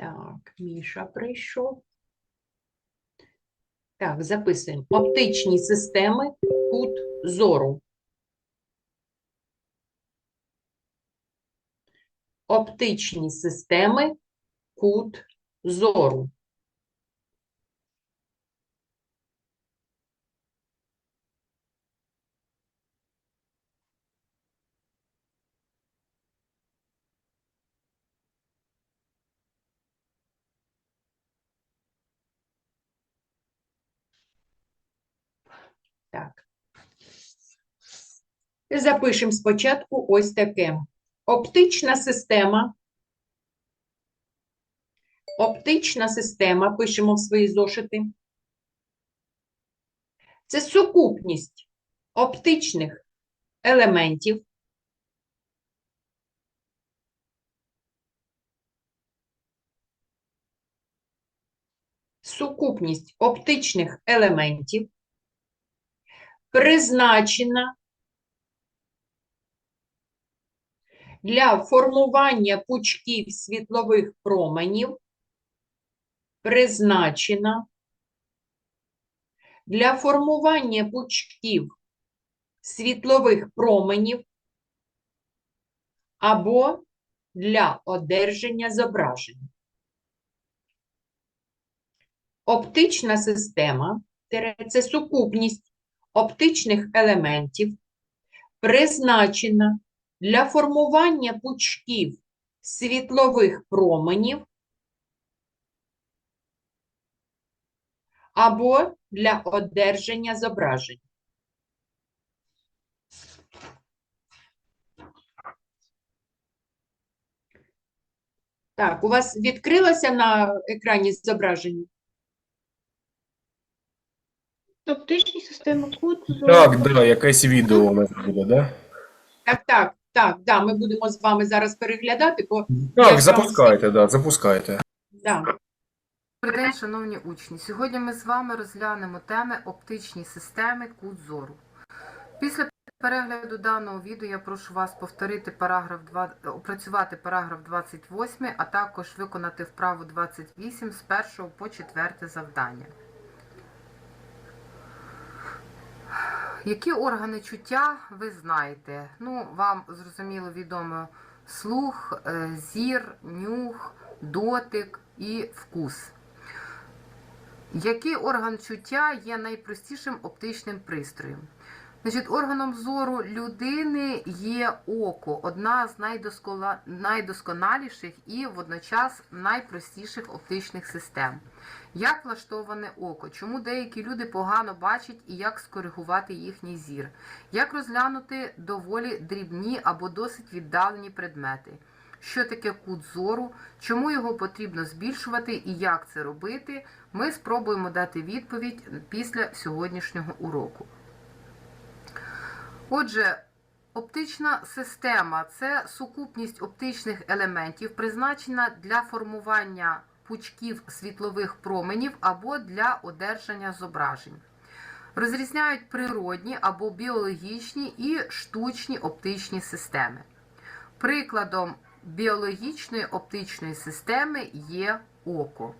Так, Міша прийшов. Так, записуємо. Оптичні системи, кут зору. Оптичні системи, кут зору. Так. І Запишемо спочатку ось таке. Оптична система. Оптична система, пишемо в свої зошити. Це сукупність оптичних елементів, сукупність оптичних елементів, призначена для формування пучків світлових променів, призначена. Для формування пучків світлових променів. Або для одержання зображень. Оптична система це сукупність оптичних елементів, призначена для формування пучків світлових променів або для одержання зображень. Так, у вас відкрилося на екрані зображення? Оптичні системи кут. Так, да, якесь відео у нас буде, да? Так, так, так, да, ми будемо з вами зараз переглядати, бо Так, запускайте, да, запускайте. да, Добрий день, шановні учні. Сьогодні ми з вами розглянемо теми оптичні системи кут зору. Після перегляду даного відео я прошу вас повторити параграф 2, опрацювати параграф 28, а також виконати вправу 28 з 1 по 4 завдання. Які органи чуття ви знаєте? Ну, вам зрозуміло відомо слух, е, зір, нюх, дотик і вкус. Який орган чуття є найпростішим оптичним пристроєм? Значить, органом зору людини є око, одна з найдосконаліших і водночас найпростіших оптичних систем. Як влаштоване око? Чому деякі люди погано бачать і як скоригувати їхній зір? Як розглянути доволі дрібні або досить віддалені предмети? Що таке кут зору? Чому його потрібно збільшувати і як це робити? Ми спробуємо дати відповідь після сьогоднішнього уроку. Отже, оптична система це сукупність оптичних елементів, призначена для формування пучків світлових променів або для одержання зображень. Розрізняють природні або біологічні і штучні оптичні системи. Прикладом біологічної оптичної системи є око.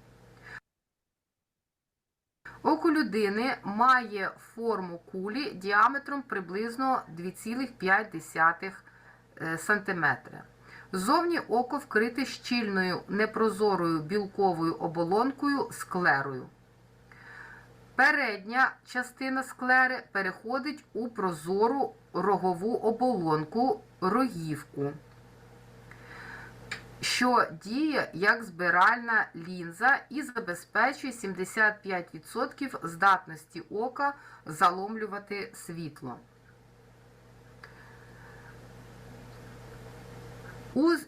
Око людини має форму кулі діаметром приблизно 2,5 см. Зовні око вкрите щільною непрозорою білковою оболонкою склерою. Передня частина склери переходить у прозору рогову оболонку рогівку, що діє як збиральна лінза і забезпечує 75% здатності ока заломлювати світло.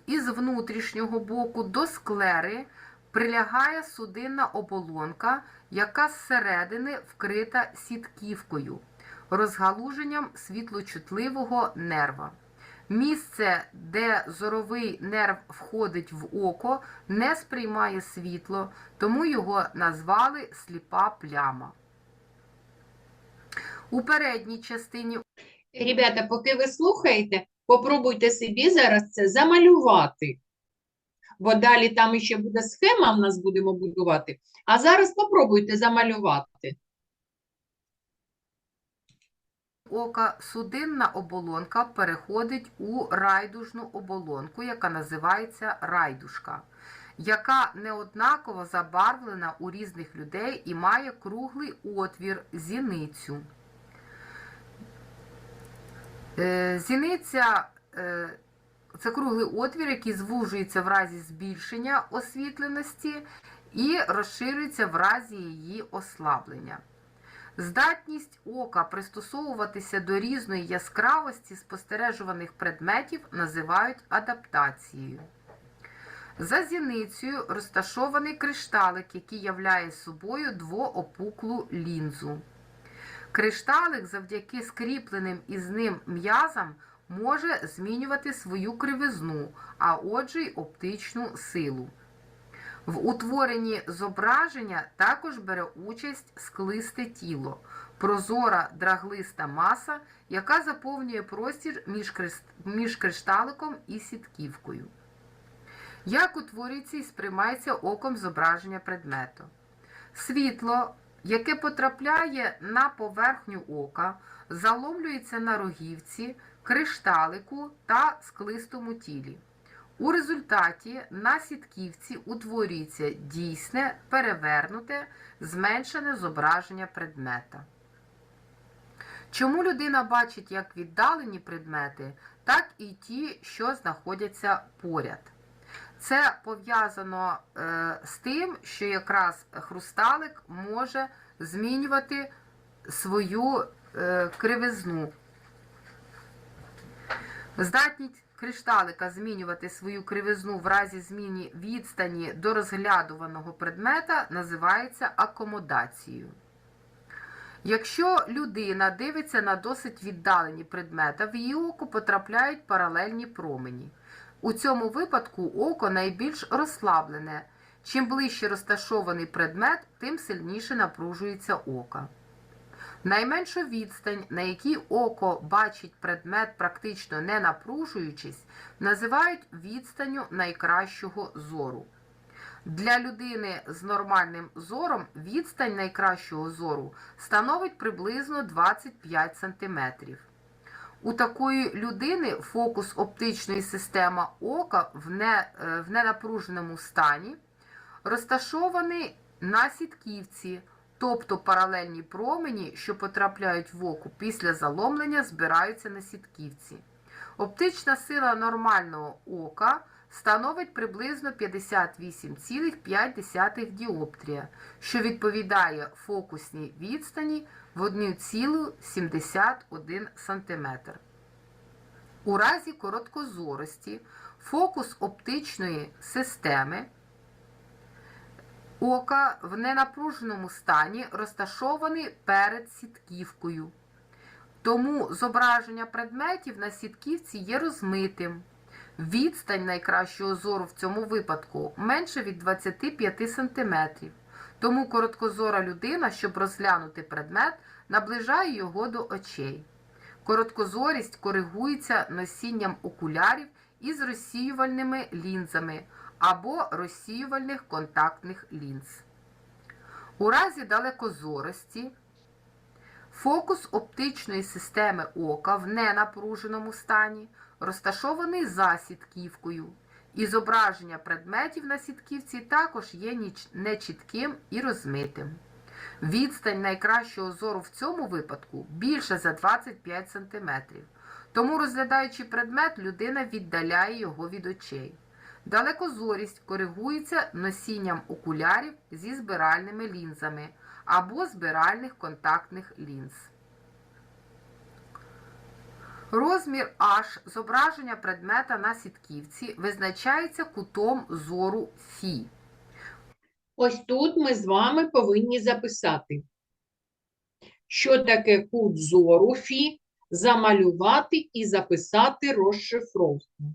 Із внутрішнього боку до склери прилягає судинна оболонка, яка зсередини вкрита сітківкою, розгалуженням світлочутливого нерва. Місце, де зоровий нерв входить в око, не сприймає світло, тому його назвали сліпа пляма. У передній частині Ребята, поки ви слухаєте, попробуйте собі зараз це замалювати. бо далі там ще буде схема, в нас будемо будувати. А зараз попробуйте замалювати. Ока судинна оболонка переходить у райдужну оболонку, яка називається райдушка, яка неоднаково забарвлена у різних людей і має круглий отвір зіницю. Е, Зіниця е, це круглий отвір, який звужується в разі збільшення освітленості і розширюється в разі її ослаблення. Здатність ока пристосовуватися до різної яскравості спостережуваних предметів називають адаптацією. За зіницею розташований кришталик, який являє собою двоопуклу лінзу. Кришталик завдяки скріпленим із ним м'язам може змінювати свою кривизну, а отже й оптичну силу. В утворенні зображення також бере участь склисте тіло, прозора драглиста маса, яка заповнює простір між, кришталиком і сітківкою. Як утворюється і сприймається оком зображення предмету? Світло, яке потрапляє на поверхню ока, заломлюється на рогівці, кришталику та склистому тілі. У результаті на сітківці утворюється дійсне, перевернуте, зменшене зображення предмета. Чому людина бачить як віддалені предмети, так і ті, що знаходяться поряд. Це пов'язано е, з тим, що якраз хрусталик може змінювати свою е, кривизну. Здатність кришталика змінювати свою кривизну в разі зміни відстані до розглядуваного предмета називається акомодацією. Якщо людина дивиться на досить віддалені предмети, в її око потрапляють паралельні промені. У цьому випадку око найбільш розслаблене. Чим ближче розташований предмет, тим сильніше напружується око. Найменшу відстань, на якій око бачить предмет, практично не напружуючись, називають відстанню найкращого зору. Для людини з нормальним зором відстань найкращого зору становить приблизно 25 см. У такої людини фокус оптичної системи ока в, не, е, в ненапруженому стані розташований на сітківці, тобто паралельні промені, що потрапляють в око після заломлення, збираються на сітківці. Оптична сила нормального ока становить приблизно 58,5 діоптрія, що відповідає фокусній відстані в 1,71 см. У разі короткозорості фокус оптичної системи ока в ненапруженому стані розташований перед сітківкою. Тому зображення предметів на сітківці є розмитим. Відстань найкращого зору в цьому випадку менше від 25 см. Тому короткозора людина, щоб розглянути предмет, наближає його до очей. Короткозорість коригується носінням окулярів із розсіювальними лінзами або розсіювальних контактних лінз. У разі далекозорості фокус оптичної системи ока в ненапруженому стані розташований за сітківкою, і зображення предметів на сітківці також є нечітким і розмитим. Відстань найкращого зору в цьому випадку більше за 25 см. Тому, розглядаючи предмет, людина віддаляє його від очей. Далекозорість коригується носінням окулярів зі збиральними лінзами або збиральних контактних лінз. Розмір H зображення предмета на сітківці визначається кутом зору Фі. Ось тут ми з вами повинні записати, що таке кут зору Фі, замалювати і записати розшифровку.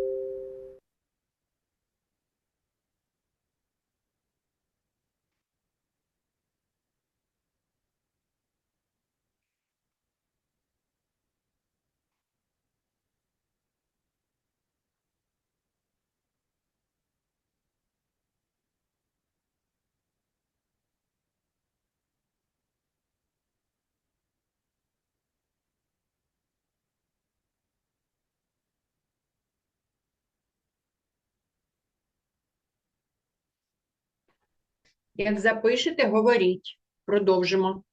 Як запишете, говоріть. Продовжимо.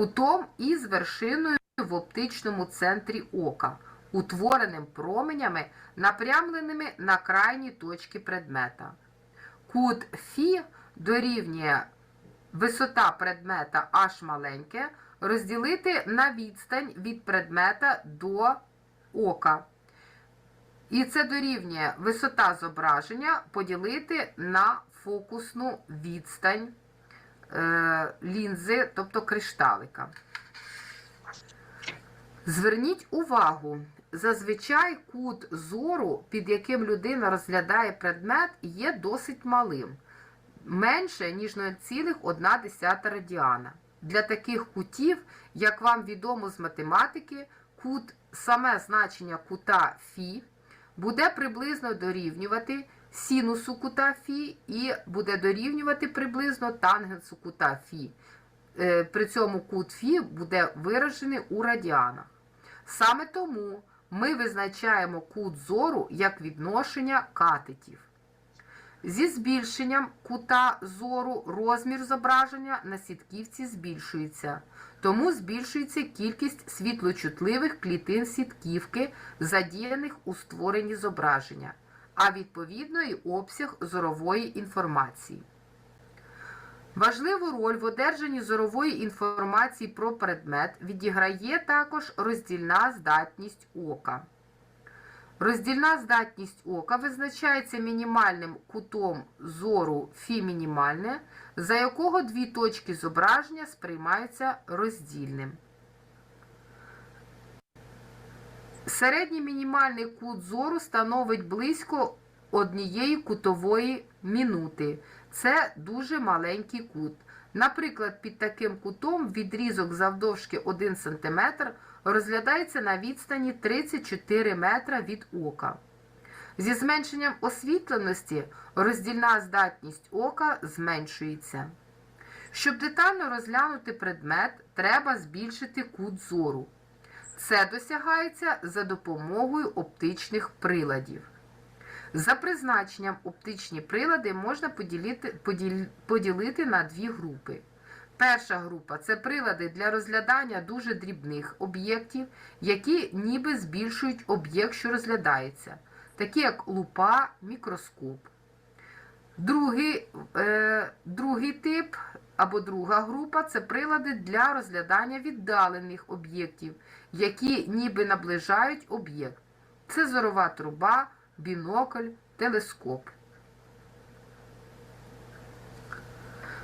Кутом із вершиною в оптичному центрі ока, утвореним променями, напрямленими на крайні точки предмета. Кут Фі дорівнює висота предмета H маленьке розділити на відстань від предмета до ока. І це дорівнює висота зображення поділити на фокусну відстань лінзи, тобто кришталика. Зверніть увагу, зазвичай кут зору, під яким людина розглядає предмет, є досить малим, менше, ніж 0,1 радіана. Для таких кутів, як вам відомо з математики, кут, саме значення кута Фі буде приблизно дорівнювати синусу кута Фі і буде дорівнювати приблизно тангенсу кута Фі. Е, При цьому кут Фі буде виражений у радіанах. Саме тому ми визначаємо кут зору як відношення катетів. Зі збільшенням кута зору розмір зображення на сітківці збільшується, тому збільшується кількість світлочутливих клітин сітківки, задіяних у створенні зображення, а відповідно і обсяг зорової інформації. Важливу роль в одержанні зорової інформації про предмет відіграє також роздільна здатність ока. Роздільна здатність ока визначається мінімальним кутом зору фі мінімальне, за якого дві точки зображення сприймаються роздільним. Середній мінімальний кут зору становить близько однієї кутової мінути. Це дуже маленький кут. Наприклад, під таким кутом відрізок завдовжки 1 см розглядається на відстані 34 метра від ока. Зі зменшенням освітленості роздільна здатність ока зменшується. Щоб детально розглянути предмет, треба збільшити кут зору. Це досягається за допомогою оптичних приладів. За призначенням оптичні прилади можна поділити, поділ- поділити на дві групи. Перша група це прилади для розглядання дуже дрібних об'єктів, які ніби збільшують об'єкт, що розглядається, такі як лупа, мікроскоп. Другий, е, другий тип або друга група це прилади для розглядання віддалених об'єктів, які ніби наближають об'єкт. Це зорова труба, бінокль, телескоп.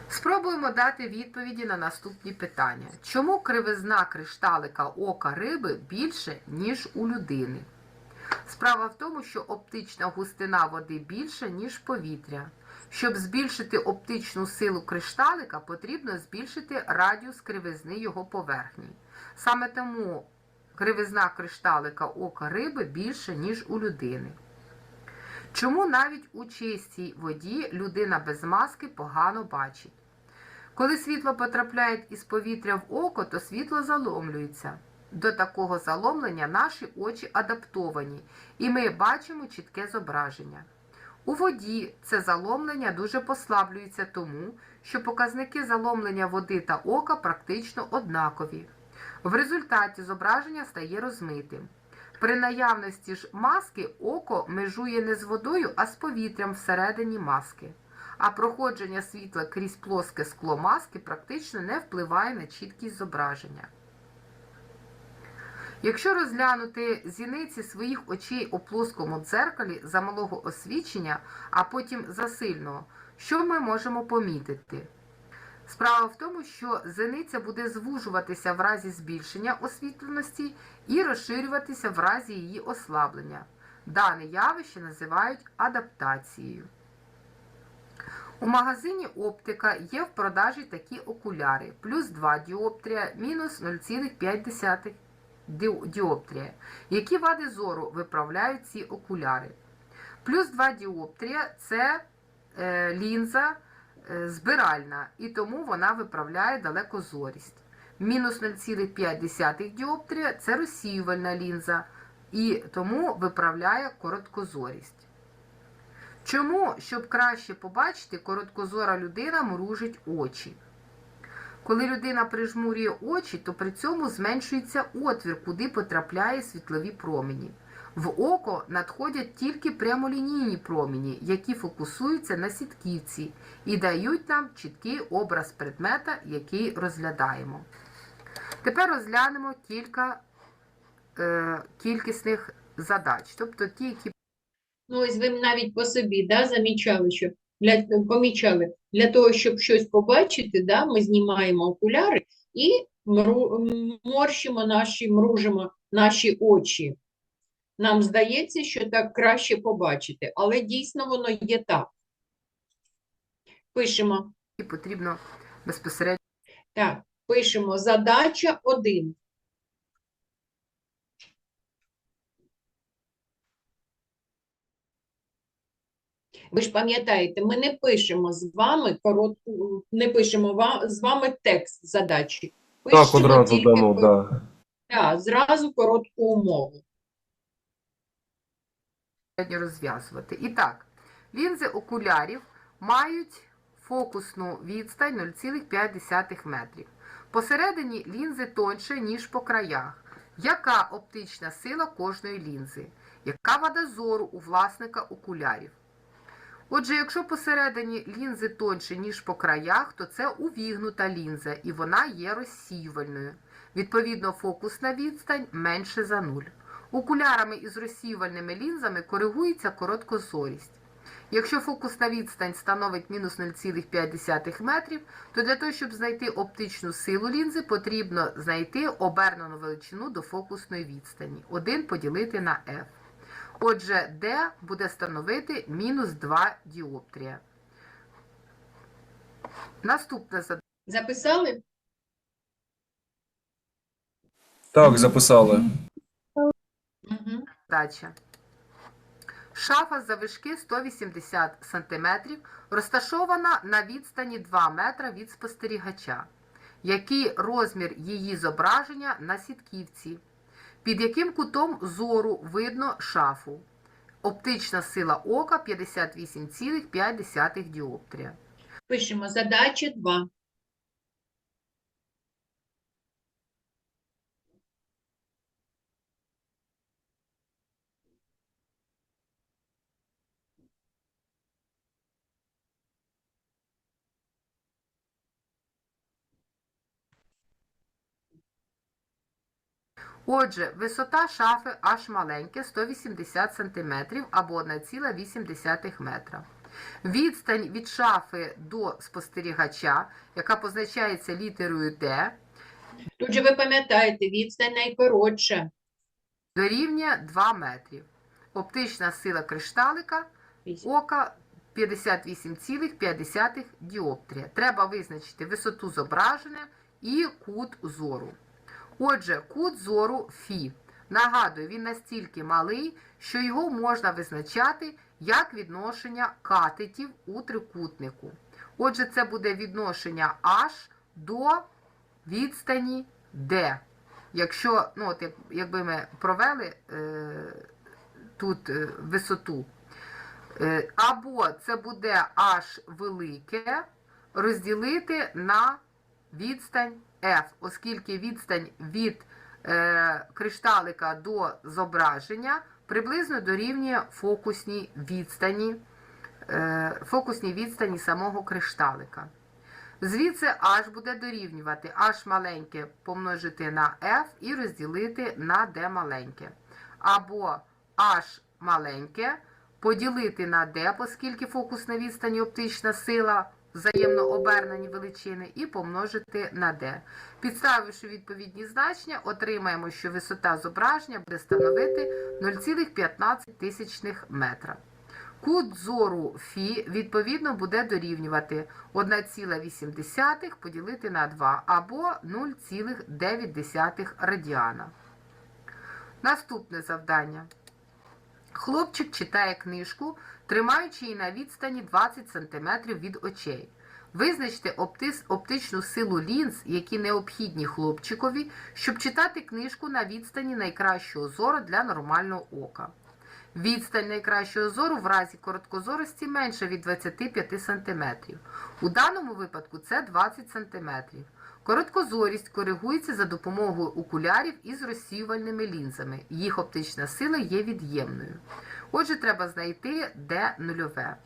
Спробуємо дати відповіді на наступні питання. Чому кривизна кришталика ока риби більше, ніж у людини? Справа в тому, що оптична густина води більша, ніж повітря. Щоб збільшити оптичну силу кришталика, потрібно збільшити радіус кривизни його поверхні. Саме тому кривизна кришталика ока риби більше, ніж у людини. Чому навіть у чистій воді людина без маски погано бачить? Коли світло потрапляє із повітря в око, то світло заломлюється. До такого заломлення наші очі адаптовані, і ми бачимо чітке зображення. У воді це заломлення дуже послаблюється тому, що показники заломлення води та ока практично однакові. В результаті зображення стає розмитим. При наявності ж маски око межує не з водою, а з повітрям всередині маски. А проходження світла крізь плоске скло маски практично не впливає на чіткість зображення. Якщо розглянути зіниці своїх очей у плоскому дзеркалі за малого освічення, а потім за сильного, що ми можемо помітити? Справа в тому, що зениця буде звужуватися в разі збільшення освітленості і розширюватися в разі її ослаблення. Дане явище називають адаптацією. У магазині оптика є в продажі такі окуляри: плюс 2 діоптрія, мінус 0,5 ді- діоптрія. Які вади зору виправляють ці окуляри? Плюс 2 діоптрія це е, лінза е, збиральна, і тому вона виправляє далекозорість. Мінус 0,5 діоптрія це розсіювальна лінза, і тому виправляє короткозорість. Чому, щоб краще побачити, короткозора людина мружить очі? Коли людина прижмурює очі, то при цьому зменшується отвір, куди потрапляє світлові промені. В око надходять тільки прямолінійні промені, які фокусуються на сітківці і дають нам чіткий образ предмета, який розглядаємо. Тепер розглянемо кілька е, кількісних задач, тобто ті, які Ну, ось ви навіть по собі да, замічали, що для, помічали, для того, щоб щось побачити, да, ми знімаємо окуляри і мру, морщимо наші, мружимо наші очі. Нам здається, що так краще побачити, але дійсно воно є так. Пишемо. потрібно безпосередньо. Так, пишемо задача 1. Ви ж пам'ятаєте, ми не пишемо з вами коротку, не пишемо ва- з вами текст задачі. Так, одразу тільки дамо, кор- да. Да, зразу коротку умову. розв'язувати. І так, лінзи окулярів мають фокусну відстань 0,5 метрів. Посередині лінзи тоньше, ніж по краях. Яка оптична сила кожної лінзи? Яка вада зору у власника окулярів? Отже, якщо посередині лінзи тоньше, ніж по краях, то це увігнута лінза, і вона є розсіювальною. Відповідно, фокусна відстань менше за нуль. Окулярами із розсіювальними лінзами коригується короткозорість. Якщо фокусна відстань становить мінус 0,5 метрів, то для того, щоб знайти оптичну силу лінзи, потрібно знайти обернену величину до фокусної відстані. 1 поділити на f. Отже, D буде становити мінус 2 діоптрія. Наступна Записали? Так, записали. Угу. задача. Шафа завишки 180 см розташована на відстані 2 метра від спостерігача. Який розмір її зображення на сітківці? Під яким кутом зору видно шафу? Оптична сила ока 58,5 діоптрія. Пишемо задача 2. Отже, висота шафи аж маленьке 180 см або 1,8 метра. Відстань від шафи до спостерігача, яка позначається літерою D, Тут же ви пам'ятаєте, відстань найкоротша. дорівнює 2 метрів. Оптична сила кришталика ока 58,5 діоптрія. Треба визначити висоту зображення і кут зору. Отже, кут зору Фі. Нагадую, він настільки малий, що його можна визначати як відношення катетів у трикутнику. Отже, це буде відношення H до відстані D. Якщо, ну, от, як, якби ми провели е, тут е, висоту, Е, Або це буде H велике розділити на відстань F, оскільки відстань від е, кришталика до зображення приблизно дорівнює фокусній відстані, е, фокусній відстані самого кришталика. Звідси h буде дорівнювати h маленьке помножити на f і розділити на d маленьке. Або h маленьке поділити на d, оскільки фокусна відстань і оптична сила взаємно обернені величини, і помножити на d. Підставивши відповідні значення, отримаємо, що висота зображення буде становити 0,15 метра. Кут зору Фі відповідно буде дорівнювати 1,8 поділити на 2 або 0,9 радіана. Наступне завдання. Хлопчик читає книжку, тримаючи її на відстані 20 см від очей. Визначте оптичну силу лінз, які необхідні хлопчикові, щоб читати книжку на відстані найкращого зору для нормального ока. Відстань найкращого зору в разі короткозорості менша від 25 см. У даному випадку це 20 см. Короткозорість коригується за допомогою окулярів із розсіювальними лінзами. Їх оптична сила є від'ємною. Отже, треба знайти де нульове.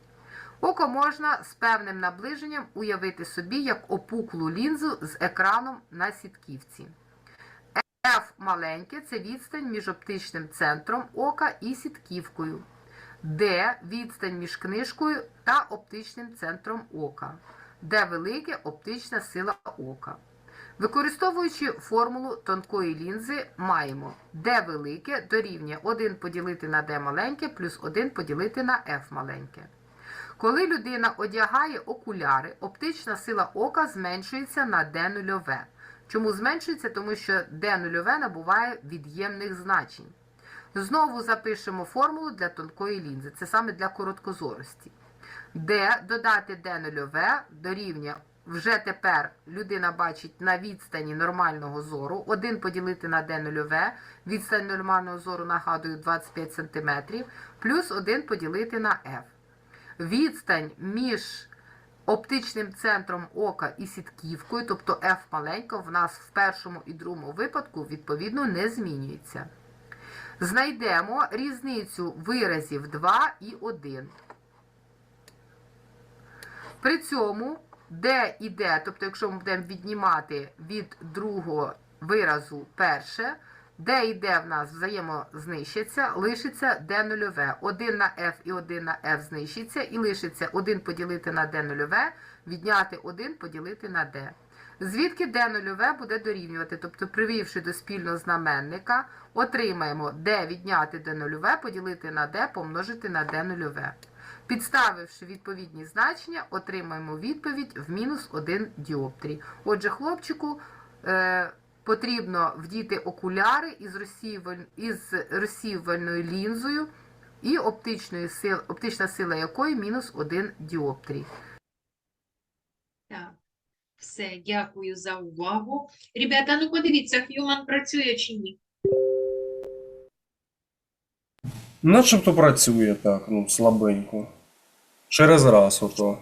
Око можна з певним наближенням уявити собі як опуклу лінзу з екраном на сітківці. F маленьке це відстань між оптичним центром ока і сітківкою. D – відстань між книжкою та оптичним центром ока. D велике оптична сила ока. Використовуючи формулу тонкої лінзи, маємо D велике дорівнює 1 поділити на D маленьке плюс 1 поділити на F маленьке. Коли людина одягає окуляри, оптична сила ока зменшується на D нульове. Чому зменшується? Тому що D нульове набуває від'ємних значень. Знову запишемо формулу для тонкої лінзи. Це саме для короткозорості. D додати D нульове дорівнює вже тепер людина бачить на відстані нормального зору. 1 поділити на D нульове, відстань нормального зору, нагадую, 25 см, плюс 1 поділити на F. Відстань між оптичним центром ока і сітківкою, тобто F маленька, в нас в першому і другому випадку, відповідно, не змінюється. Знайдемо різницю виразів 2 і 1. При цьому D і D, тобто якщо ми будемо віднімати від другого виразу перше, D і D в нас взаємознищаться, лишиться D нульове. 1 на F і 1 на F знищиться, і лишиться 1 поділити на D нульове, відняти 1 поділити на D. Звідки D нульове буде дорівнювати, тобто привівши до спільного знаменника, отримаємо D відняти D нульове, поділити на D, помножити на D нульове. Підставивши відповідні значення, отримаємо відповідь в мінус 1 діоптрій. Отже, хлопчику е, потрібно вдіти окуляри із, розсіюваль... із розсіювальною лінзою і оптичною сил... оптична сила якої мінус 1 діоптрій. Так, все, дякую за увагу. Ребята, ну подивіться, Х'юман працює чи ні? Начебто працює так, ну, слабенько. Через раз ото.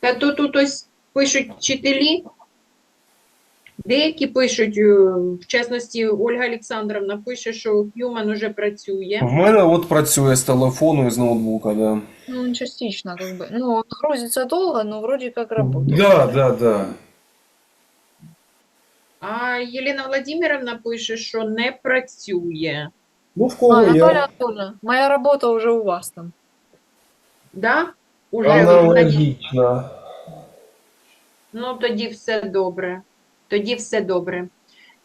Та то тут ось пишуть вчителі. Деякі пишуть, е, в частності Ольга Олександровна пише, що Х'юман уже працює. В мене от працює з телефону і з ноутбука, да. Ну, он частично, как бы. Ну, он грузится долго, но вроде как работает. Да, да, да. А Єлена Владимировна пише, що не працює. Ну, в А, кого Наталья я. Анатольевна, моя работа уже у вас там. Да? Уже ви Аналогічно. Ну, тоді все добре. Тоді все добре.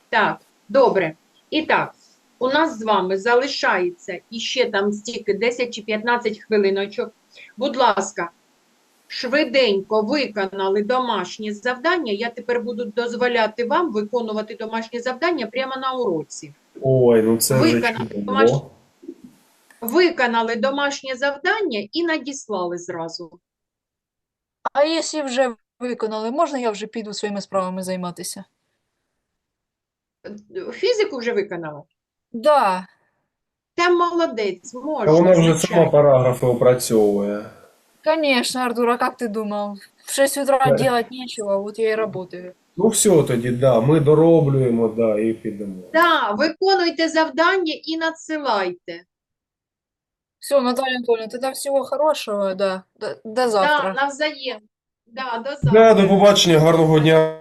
Так, добре. І так, у нас з вами залишається іще там стільки 10 чи 15 хвилиночок. Будь ласка, швиденько виконали домашнє завдання. Я тепер буду дозволяти вам виконувати домашнє завдання прямо на уроці. Ой, ну це вже чудово. домашнє. Виконали домашнє завдання і надіслали зразу. А якщо вже виконали, можна я вже піду своїми справами займатися? Фізику вже виконала? Да. Та молодець, Та можна, вона вже звичайно. сама параграфи опрацьовує. Конечно, Артур, а как ты думал? В 6 утра Да. делать нечего, вот я и работаю. Ну все тоді, да, ми дороблюємо, да, і підемо. Да, виконуйте завдання і надсилайте. Все, Наталья Анатольевна, тогда всего хорошего, да. До, до завтра. Да, навзаєм. Да, до Да, до побачення, гарного дня.